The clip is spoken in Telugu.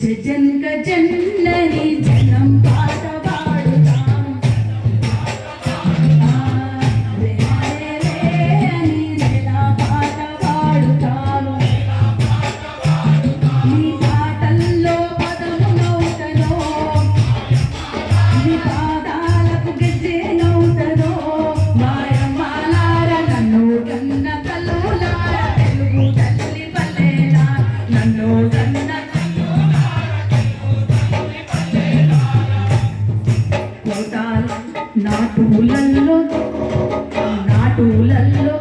జజన్క జన్నని జనం నాటులల్లో నాటులల్లో